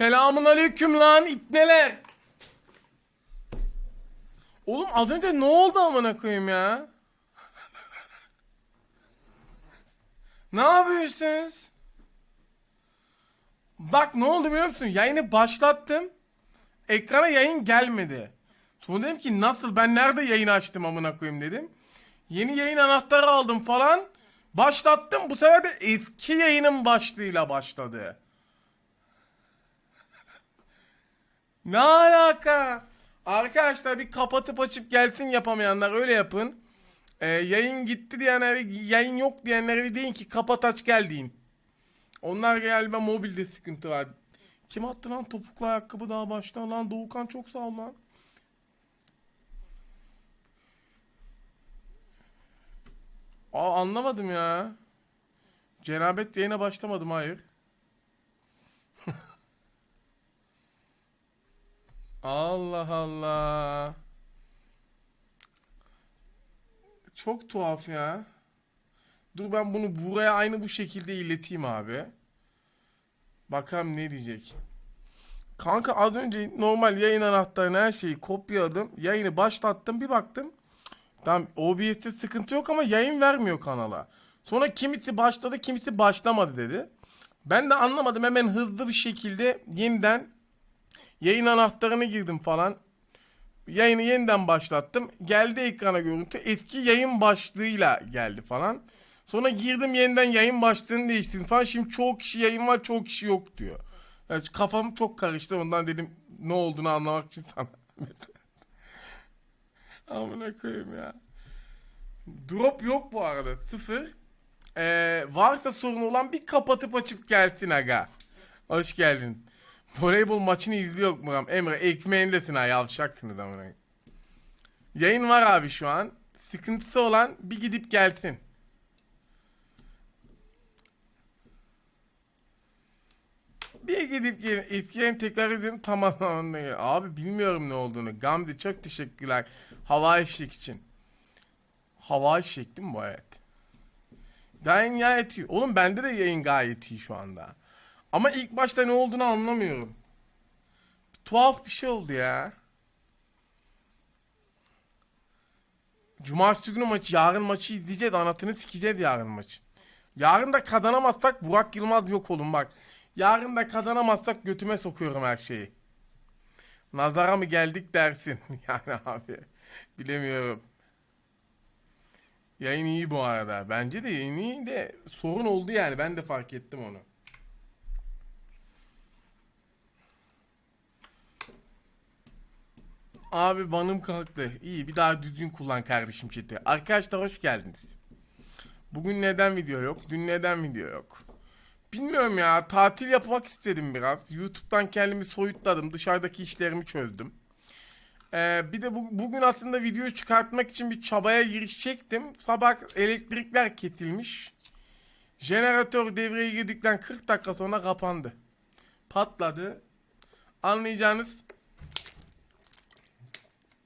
Selamun aleyküm lan ipneler. Oğlum az önce ne oldu amına koyayım ya? ne yapıyorsunuz? Bak ne oldu biliyor musun? Yayını başlattım. Ekrana yayın gelmedi. Sonra dedim ki nasıl ben nerede yayın açtım amına koyayım dedim. Yeni yayın anahtarı aldım falan. Başlattım bu sefer de eski yayının başlığıyla başladı. Ne alaka? Arkadaşlar bir kapatıp açıp gelsin yapamayanlar öyle yapın. Ee, yayın gitti diyenlere yayın yok diyenlere deyin ki kapat aç gel deyin. Onlar galiba mobilde sıkıntı var. Kim attı lan topuklu ayakkabı daha baştan lan Doğukan çok sağ ol lan. Aa anlamadım ya. Cenabet yayına başlamadım hayır. Allah Allah. Çok tuhaf ya. Dur ben bunu buraya aynı bu şekilde ileteyim abi. Bakalım ne diyecek. Kanka az önce normal yayın anahtarını her şeyi kopyaladım. Yayını başlattım bir baktım. Tamam OBS'te sıkıntı yok ama yayın vermiyor kanala. Sonra kimisi başladı kimisi başlamadı dedi. Ben de anlamadım hemen hızlı bir şekilde yeniden yayın anahtarını girdim falan. Yayını yeniden başlattım. Geldi ekrana görüntü. Eski yayın başlığıyla geldi falan. Sonra girdim yeniden yayın başlığını değiştirdim falan. Şimdi çoğu kişi yayın var çoğu kişi yok diyor. Yani kafam çok karıştı ondan dedim ne olduğunu anlamak için sana. Amına koyayım ya. Drop yok bu arada. Sıfır. Ee, varsa sorun olan bir kapatıp açıp gelsin aga. Hoş geldin. Voleybol maçını izliyor mu? Emre ekmeğindesin ha yavşaksınız amına. Yayın var abi şu an. Sıkıntısı olan bir gidip gelsin. Bir gidip gelin. Etkilerini tekrar izleyin tamam Abi bilmiyorum ne olduğunu. Gamze çok teşekkürler. Hava eşlik için. Hava eşlik değil mi bu evet? Gayet gayet iyi. Oğlum bende de yayın gayet iyi şu anda. Ama ilk başta ne olduğunu anlamıyorum. Tuhaf bir şey oldu ya. Cumartesi günü maçı, yarın maçı izleyeceğiz. Anasını sikeceğiz yarın maçı. Yarın da kazanamazsak Burak Yılmaz yok oğlum bak. Yarın da kazanamazsak götüme sokuyorum her şeyi. Nazara mı geldik dersin. Yani abi bilemiyorum. Yayın iyi bu arada. Bence de yayın iyi de sorun oldu yani. Ben de fark ettim onu. Abi banım kalktı. İyi bir daha düzgün kullan kardeşim chat'i. Arkadaşlar hoş geldiniz. Bugün neden video yok? Dün neden video yok? Bilmiyorum ya. Tatil yapmak istedim biraz. YouTube'dan kendimi soyutladım. Dışarıdaki işlerimi çözdüm. Ee, bir de bu, bugün aslında video çıkartmak için bir çabaya girişecektim. Sabah elektrikler kesilmiş. Jeneratör devreye girdikten 40 dakika sonra kapandı. Patladı. Anlayacağınız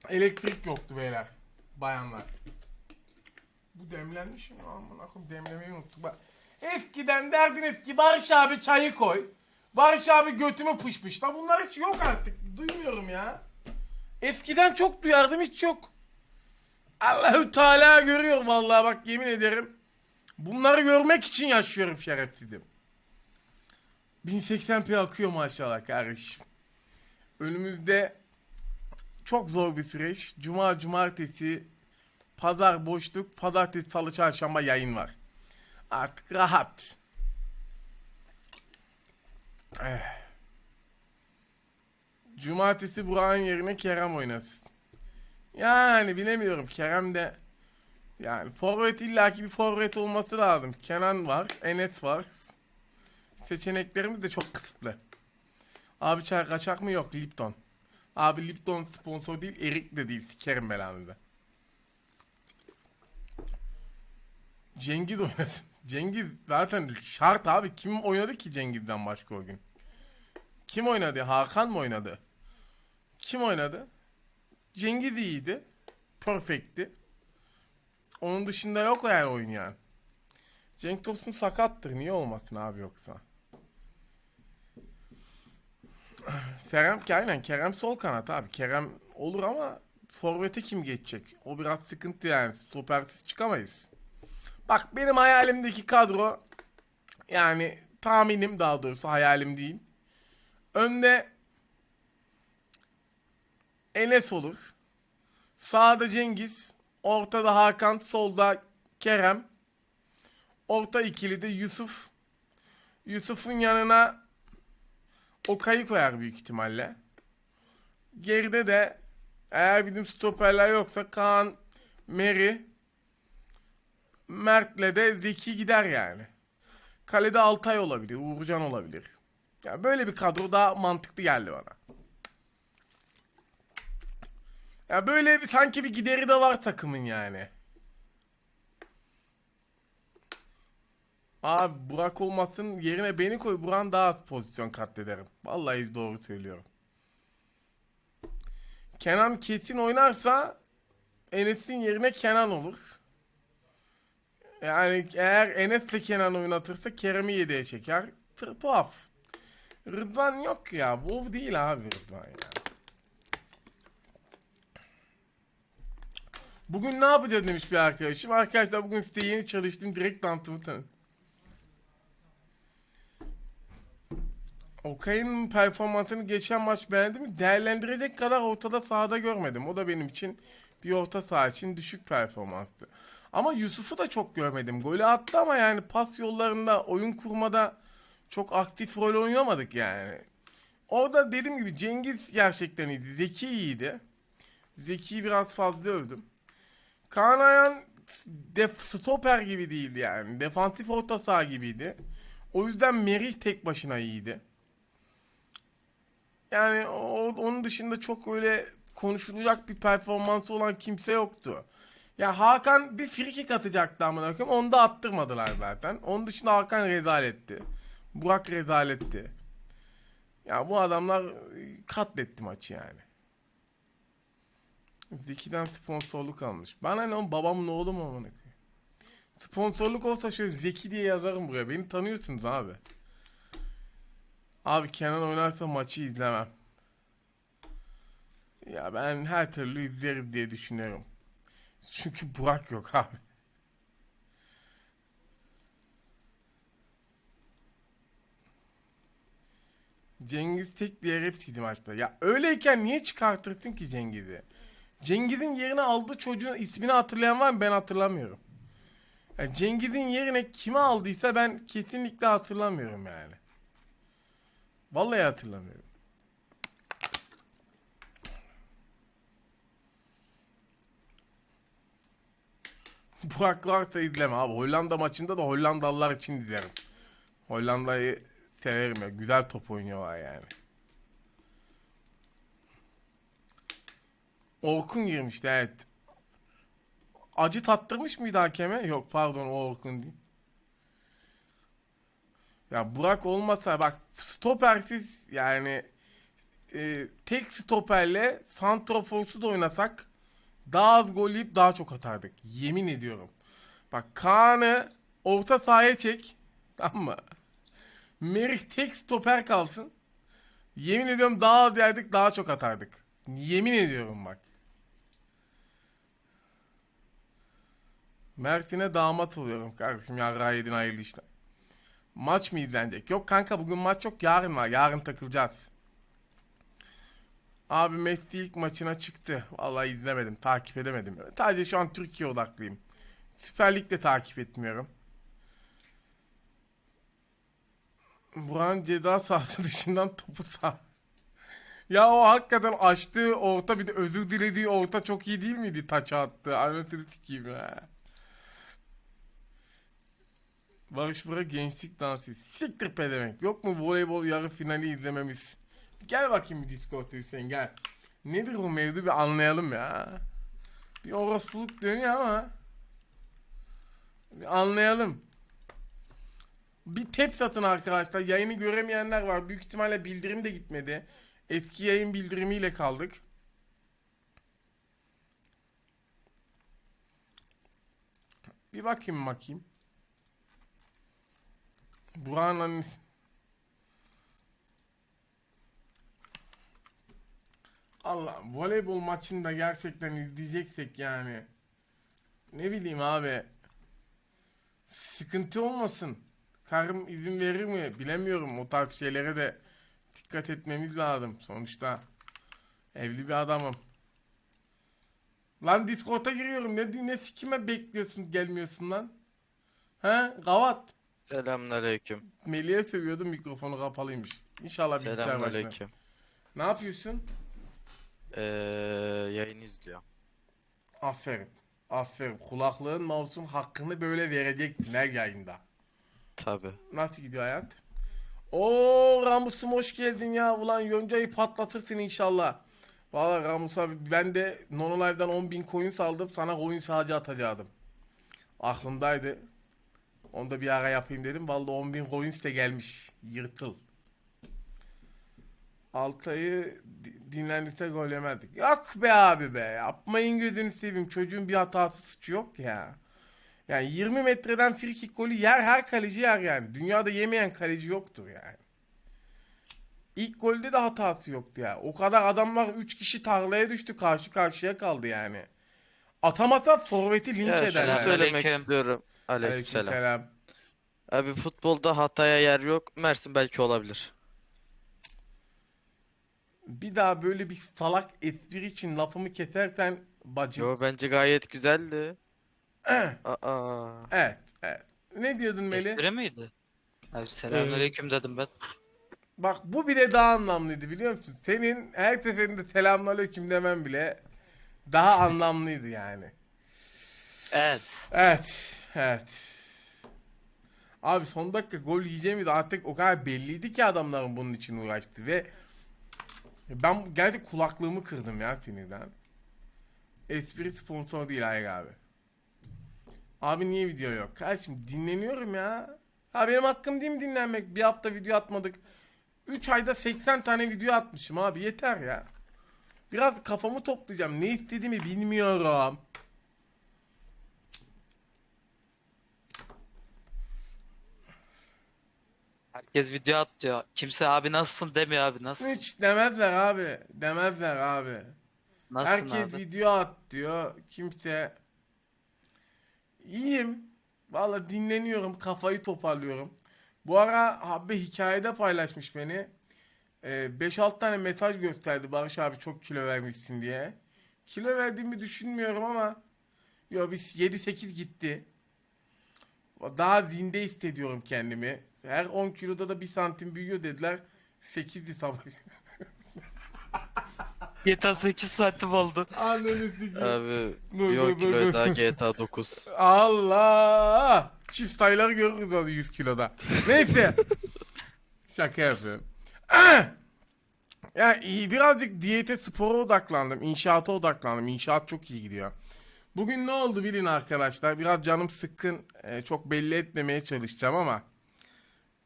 elektrik yoktu beyler. Bayanlar. Bu demlenmiş mi? Aman akım demlemeyi unuttuk. Bak. Eskiden derdiniz ki Barış abi çayı koy. Barış abi götümü pışpış. La bunlar hiç yok artık. Duymuyorum ya. Eskiden çok duyardım hiç yok. Allahü Teala görüyor vallahi bak yemin ederim. Bunları görmek için yaşıyorum şerefsizim. 1080p akıyor maşallah kardeşim. Önümüzde çok zor bir süreç. Cuma, cumartesi, pazar boşluk, pazartesi, salı, çarşamba yayın var. Artık rahat. Eh. Cumartesi Burak'ın yerine Kerem oynasın. Yani bilemiyorum. Kerem de yani forvet illaki bir forvet olması lazım. Kenan var, Enes var. Seçeneklerimiz de çok kısıtlı. Abi çay kaçak mı yok Lipton. Abi Lipton sponsor değil, Erik de değil. Sikerim belanızı. Cengiz oynasın. Cengiz zaten şart abi. Kim oynadı ki Cengiz'den başka o gün? Kim oynadı? Hakan mı oynadı? Kim oynadı? Cengiz iyiydi. Perfect'ti. Onun dışında yok yani oynayan. Cenk Tosun sakattır. Niye olmasın abi yoksa? Kerem, aynen Kerem sol kanat abi. Kerem olur ama forvete kim geçecek? O biraz sıkıntı yani. Stopersiz çıkamayız. Bak benim hayalimdeki kadro yani tahminim daha doğrusu hayalim değil. Önde Enes olur. Sağda Cengiz. Ortada Hakan. Solda Kerem. Orta ikili de Yusuf. Yusuf'un yanına Okay'ı koyar büyük ihtimalle. Geride de eğer bizim stoperler yoksa Kaan, Meri, Mert'le de Zeki gider yani. Kalede Altay olabilir, Uğurcan olabilir. Ya böyle bir kadro daha mantıklı geldi bana. Ya böyle bir sanki bir gideri de var takımın yani. Abi Burak olmasın yerine beni koy. Burak'ın daha az pozisyon katlederim. Vallahi doğru söylüyorum. Kenan kesin oynarsa Enes'in yerine Kenan olur. Yani eğer Enes'le Kenan oynatırsa Kerem'i yedeğe çeker. Tı- tuhaf. Rıdvan yok ya. WoW değil abi Rıdvan ya. Bugün ne yapacağız demiş bir arkadaşım. Arkadaşlar bugün site yeni çalıştım. Direkt tanıtımı tanıt. Okay'ın performansını geçen maç beğendim. Değerlendirecek kadar ortada sahada görmedim. O da benim için bir orta saha için düşük performanstı. Ama Yusuf'u da çok görmedim. Golü attı ama yani pas yollarında, oyun kurmada çok aktif rol oynamadık yani. Orada dediğim gibi Cengiz gerçekten iyiydi. Zeki iyiydi. Zeki'yi biraz fazla övdüm. Kaan Ayhan def, stoper gibi değildi yani. Defansif orta saha gibiydi. O yüzden Merih tek başına iyiydi. Yani o, onun dışında çok öyle konuşulacak bir performansı olan kimse yoktu. Ya Hakan bir frikik atacaktı amına koyayım. Onu da attırmadılar zaten. Onun dışında Hakan rezaletti. Burak rezaletti. Ya bu adamlar katletti maçı yani. Zeki'den sponsorluk almış. Bana ne oğlum babamın oğlu mu amına koyayım. Sponsorluk olsa şöyle Zeki diye yazarım buraya. Beni tanıyorsunuz abi. Abi Kenan oynarsa maçı izlemem. Ya ben her türlü izlerim diye düşünüyorum. Çünkü Burak yok abi. Cengiz tek diğer hepsiydi maçta. Ya öyleyken niye çıkartırsın ki Cengiz'i? Cengiz'in yerine aldığı çocuğun ismini hatırlayan var mı? Ben hatırlamıyorum. Ya Cengiz'in yerine kimi aldıysa ben kesinlikle hatırlamıyorum yani. Vallahi hatırlamıyorum. Burak varsa izleme abi. Hollanda maçında da Hollandalılar için izlerim. Hollanda'yı severim ya. Güzel top oynuyorlar yani. Orkun girmişti evet. Acı tattırmış mıydı hakeme? Yok pardon o Orkun değil. Ya Burak olmasa bak stopersiz yani e, tek stoperle santraforsu da oynasak daha az gol yiyip daha çok atardık. Yemin ediyorum. Bak Kaan'ı orta sahaya çek. Tamam mı? Merih tek stoper kalsın. Yemin ediyorum daha az yerdik daha çok atardık. Yemin ediyorum bak. Mersin'e damat oluyorum kardeşim. Yarrağı yedin hayırlı işler. Maç mı izlenecek? Yok kanka bugün maç yok. Yarın var. Yarın takılacağız. Abi Messi ilk maçına çıktı. Vallahi izlemedim. Takip edemedim. Sadece şu an Türkiye odaklıyım. Süper Lig de takip etmiyorum. Buran ceza sahası dışından topu sağ. Ya o hakikaten açtığı orta bir de özür dilediği orta çok iyi değil miydi taça attı? Anlatırı sikeyim ya. Barış Bıra gençlik dansı. Siktir pedemek. Yok mu voleybol yarı finali izlememiz? Gel bakayım bir Discord Hüseyin gel. Nedir bu mevzu bir anlayalım ya. Bir orospuluk dönüyor ama. Bir anlayalım. Bir tep satın arkadaşlar. Yayını göremeyenler var. Büyük ihtimalle bildirim de gitmedi. Eski yayın bildirimiyle kaldık. Bir bakayım bakayım. Burak'ın annesi. Allah voleybol maçında gerçekten izleyeceksek yani. Ne bileyim abi. Sıkıntı olmasın. Karım izin verir mi bilemiyorum. O tarz şeylere de dikkat etmemiz lazım. Sonuçta evli bir adamım. Lan Discord'a giriyorum. Ne, ne sikime bekliyorsun gelmiyorsun lan? He gavat. Selamünaleyküm. Melih'e sövüyordum mikrofonu kapalıymış. İnşallah bilgisayar başına. Selamünaleyküm. Ne yapıyorsun? Ee, yayın izliyor. Aferin. Aferin. Kulaklığın mouse'un hakkını böyle vereceksin her yayında. Tabi. Nasıl gidiyor hayat? Oo Ramus'um hoş geldin ya. Ulan Yonca'yı patlatırsın inşallah. Valla Ramus abi ben de Nono Live'dan 10.000 coin saldım. Sana coin sadece atacaktım. Aklımdaydı. Onu da bir ara yapayım dedim. Valla 10.000 coins de gelmiş. Yırtıl. Altay'ı di- dinlendikçe gol yemedik. Yok be abi be. Yapmayın gözünü seveyim. Çocuğun bir hatası suçu yok ya. Yani 20 metreden free kick golü yer her kaleci yer yani. Dünyada yemeyen kaleci yoktur yani. İlk golde de hatası yoktu ya. O kadar adamlar 3 kişi tarlaya düştü karşı karşıya kaldı yani. Atamasa forveti linç Ya şunu ederler. söylemek Aleyküm. istiyorum. Aleykümselam. Aleykümselam. Abi futbolda hataya yer yok. Mersin belki olabilir. Bir daha böyle bir salak espri için lafımı kesersen bacım. Yo bence gayet güzeldi. Aa. Evet, evet. Ne diyordun Melih? Espri miydi? Abi selamünaleyküm dedim ben. Bak bu bile daha anlamlıydı biliyor musun? Senin her seferinde selamünaleyküm demen bile daha anlamlıydı yani. Evet. Evet, evet. Abi son dakika gol yiyeceğimiz artık o kadar belliydi ki adamların bunun için uğraştı ve ben gerçi kulaklığımı kırdım ya sinirden. Espri sponsor değil hayır abi. Abi niye video yok? Kardeşim dinleniyorum ya. Ha benim hakkım değil mi dinlenmek? Bir hafta video atmadık. 3 ayda 80 tane video atmışım abi yeter ya. Biraz kafamı toplayacağım. Ne istediğimi bilmiyorum. Herkes video atıyor. Kimse abi nasılsın demiyor abi. Nasılsın? Hiç demezler abi. Demezler abi. Nasılsın Herkes abi? video at diyor. Kimse iyiyim. Valla dinleniyorum. Kafayı toparlıyorum. Bu ara abi hikayede paylaşmış beni. Ee, 5-6 tane mesaj gösterdi Barış abi çok kilo vermişsin diye. Kilo verdiğimi düşünmüyorum ama yo biz 7-8 gitti. Daha zinde hissediyorum kendimi. Her 10 kiloda da 1 santim büyüyor dediler. 8'di sabah. GTA 8 saatim oldu. Anneni sikeyim. Abi Dur, bir 10 dur, dur, kiloya dur. daha GTA 9. Allah! Çift sayıları görürüz o 100 kiloda. Neyse. Şaka yapıyorum. ya iyi birazcık diyete spora odaklandım. İnşaata odaklandım. İnşaat çok iyi gidiyor. Bugün ne oldu bilin arkadaşlar. Biraz canım sıkkın. Ee, çok belli etmemeye çalışacağım ama.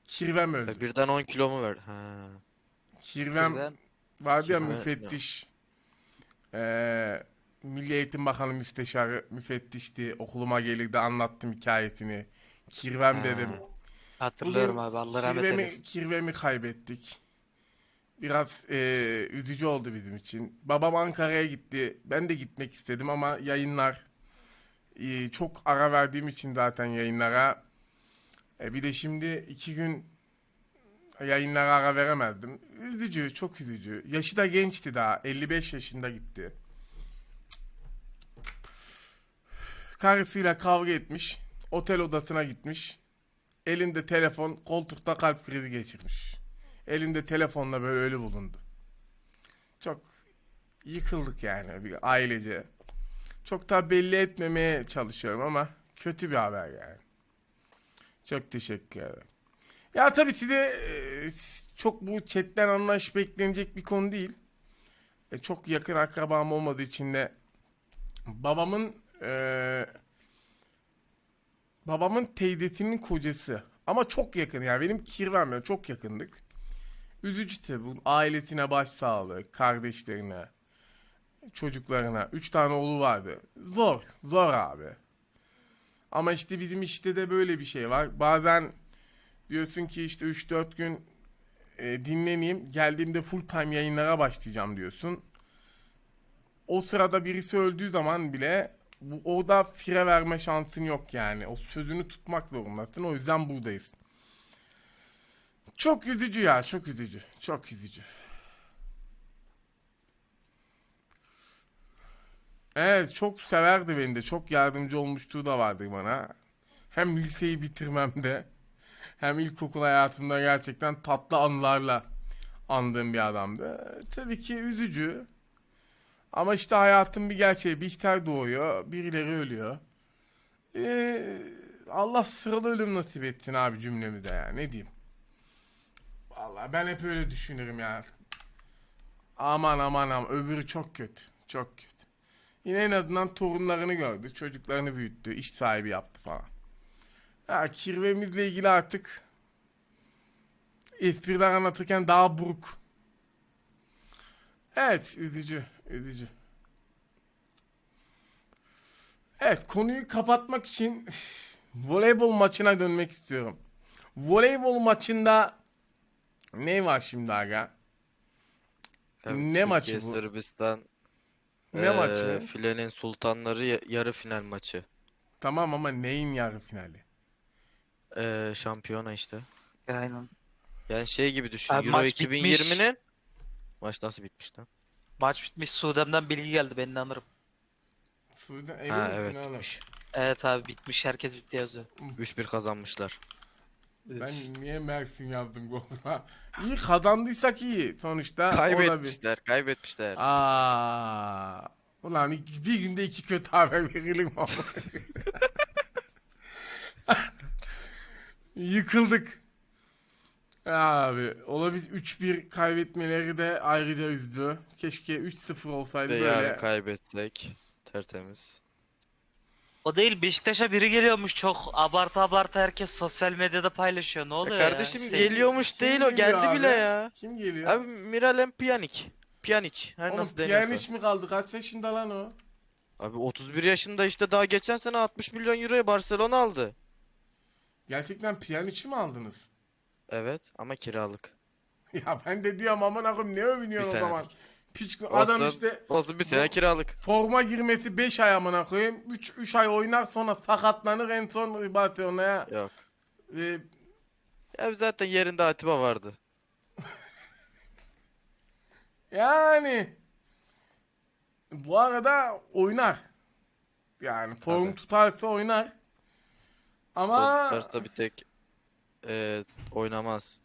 Kirvem öldü. Birden 10 kilo mu verdi? Ha. Kirvem Birden- vardı ya Kirvem- müfettiş. Ee, Milli Eğitim Bakanı müsteşarı müfettişti. Okuluma gelirdi anlattım hikayesini. Kirvem Ha. dedim. Hatırlıyorum Bugün abi. Allah rahmet kirvemi, eylesin. kirvemi kaybettik. Biraz eee, üzücü oldu bizim için. Babam Ankara'ya gitti. Ben de gitmek istedim ama yayınlar eee, çok ara verdiğim için zaten yayınlara. E, bir de şimdi iki gün yayınlara ara veremezdim. Üzücü, çok üzücü. Yaşı da gençti daha. 55 yaşında gitti. Karısıyla kavga etmiş. Otel odasına gitmiş. Elinde telefon, koltukta kalp krizi geçirmiş. Elinde telefonla böyle ölü bulundu. Çok yıkıldık yani bir ailece. Çok da belli etmemeye çalışıyorum ama kötü bir haber yani. Çok teşekkür ederim. Ya tabii size e, çok bu chatten anlaş beklenecek bir konu değil. E, çok yakın akrabam olmadığı için de babamın e, babamın teyzesinin kocası. Ama çok yakın yani benim kirvemle çok yakındık. Üzücü tabii bu ailesine başsağlığı, kardeşlerine, çocuklarına. Üç tane oğlu vardı. Zor, zor abi. Ama işte bizim işte de böyle bir şey var. Bazen diyorsun ki işte 3-4 gün e, dinleneyim. Geldiğimde full time yayınlara başlayacağım diyorsun. o sırada birisi öldüğü zaman bile bu, orada fire verme şansın yok yani. O sözünü tutmak zorundasın. O yüzden buradayız. Çok üzücü ya. Çok üzücü. Çok üzücü. Evet çok severdi beni de. Çok yardımcı olmuşluğu da vardı bana. Hem liseyi bitirmemde hem ilkokul hayatımda gerçekten tatlı anılarla andığım bir adamdı. Tabii ki üzücü. Ama işte hayatın bir gerçeği. Bir ihtar doğuyor. Birileri ölüyor. Ee, Allah sıralı ölüm nasip etsin abi cümlemi de ya. Ne diyeyim. Vallahi ben hep öyle düşünürüm ya. Aman aman aman. Öbürü çok kötü. Çok kötü. Yine en azından torunlarını gördü. Çocuklarını büyüttü. iş sahibi yaptı falan. Ya kirvemizle ilgili artık espriler anlatırken daha buruk. Evet, üzücü, üzücü. Evet, konuyu kapatmak için voleybol maçına dönmek istiyorum. Voleybol maçında ne var şimdi aga? Tabii Ne Türkiye, maçı bu? Sırbistan. Ne eee, maçı? Filenin Sultanları ya- yarı final maçı. Tamam ama neyin yarı finali? Eee, şampiyona işte. Aynen. Yani şey gibi düşün. Abi Euro maç bitmiş. 2020'nin maç nasıl bitmiş lan? Maç bitmiş Sudem'den bilgi geldi ben inanırım. Suudi emin Ha misin evet oğlum? bitmiş. Evet abi bitmiş herkes bitti yazıyor. 3-1 kazanmışlar. Ben niye Mersin yazdım golda? İyi kazandıysak iyi sonuçta. Kaybetmişler, kaybetmişler. Aa, ulan bir günde iki kötü haber verilir mi? Yıkıldık. Abi olabilir 3-1 kaybetmeleri de ayrıca üzdü. Keşke 3-0 olsaydı de böyle. yarın kaybetsek tertemiz. O değil Beşiktaş'a biri geliyormuş çok abartı abartı herkes sosyal medyada paylaşıyor. Ne oluyor ya? kardeşim Sen- geliyormuş Kim değil o geliyor geldi abi? bile ya. Kim geliyor? Abi Miralem Pjanic. Pjanic her Oğlum nasıl deniyorsa. Pjanic mi kaldı? Kaç yaşında lan o? Abi 31 yaşında işte daha geçen sene 60 milyon euroya Barcelona aldı. Gerçekten Pjanic'i mi aldınız? Evet ama kiralık. Ya ben de diyorum aman akım ne övünüyorsun o Bir zaman. Piç adam Olsun, işte olsun bir sene kiralık. forma girmesi 5 ay amına koyayım. 3 3 ay oynar sonra sakatlanır en son Barcelona'ya Yok. e, Ya zaten yerinde Atiba vardı. yani bu arada oynar. Yani form Tabii. tutarsa oynar. Ama Tutarsa bir tek e, oynamaz.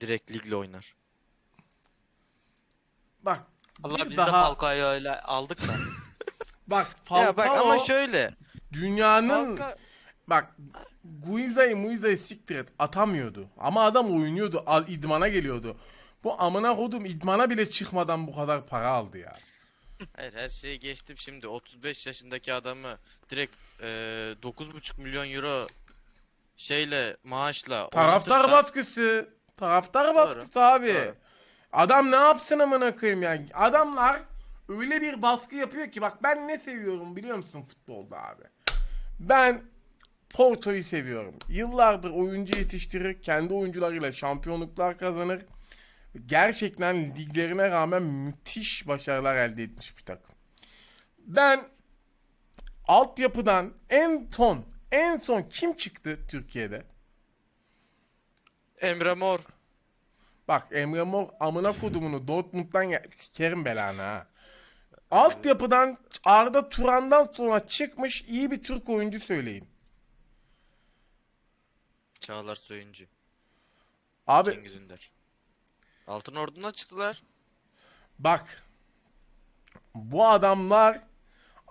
Direkt ligle oynar. bak Allah bir biz daha de Falcao'yu öyle aldık da. bak Ya bak ama Falcao şöyle. dünyanın Falca Bak Guiza'yı Muiza'yı siktir et atamıyordu. Ama adam oynuyordu. Al, idmana geliyordu. Bu amına kodum idmana bile çıkmadan bu kadar para aldı ya. Hayır her şeyi geçtim şimdi 35 yaşındaki adamı direkt e, 9,5 milyon euro şeyle maaşla Taraftar oynatırsan- baskısı. Taraftar baskısı abi. Doğru. Adam ne yapsın amına koyayım yani. Adamlar öyle bir baskı yapıyor ki bak ben ne seviyorum biliyor musun futbolda abi. Ben Porto'yu seviyorum. Yıllardır oyuncu yetiştirir, kendi oyuncularıyla şampiyonluklar kazanır. Gerçekten liglerine rağmen müthiş başarılar elde etmiş bir takım. Ben altyapıdan en son en son kim çıktı Türkiye'de? Emre Mor. Bak Emre Mor amına kodumunu Dortmund'dan gel sikerim belanı ha. Altyapıdan Arda Turan'dan sonra çıkmış iyi bir Türk oyuncu söyleyin. Çağlar Söyüncü. Abi Cengiz Ünder. Altın Ordu'na çıktılar. bak bu adamlar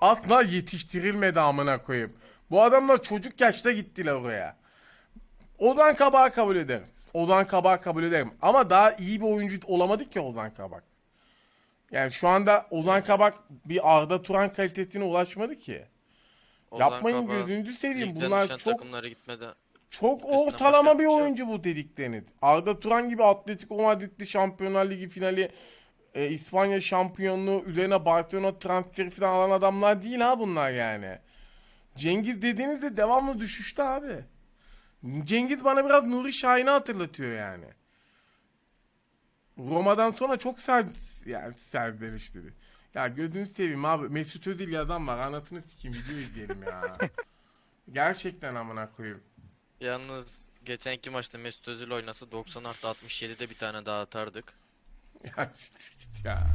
atla yetiştirilmedi amına koyayım. Bu adamlar çocuk yaşta gittiler oraya. Ozan Kabak'ı kabul ederim. Ozan Kabak'ı kabul ederim. Ama daha iyi bir oyuncu olamadı ki Ozan Kabak. Yani şu anda Ozan Kabak bir Arda Turan kalitesine ulaşmadı ki. Ozan Yapmayın Kabak gözünüzü seveyim. Bunlar çok takımlara gitmedi. çok ortalama bir şey oyuncu bu dedikleriniz. Arda Turan gibi Atletico Madrid'li Şampiyonlar Ligi finali e, İspanya şampiyonluğu üzerine Barcelona transferi falan alan adamlar değil ha bunlar yani. Cengiz dediğinizde devamlı düşüşte abi. Cengiz bana biraz Nuri Şahin'i hatırlatıyor yani. Roma'dan sonra çok sert yani serzenişleri. Ya gözünü seveyim abi. Mesut Özil yazan var. Anasını sikeyim video izleyelim ya. Gerçekten amına koyayım. Yalnız geçenki maçta Mesut Özil oynasa 90 artı 67'de bir tane daha atardık. Ya siktir git ya.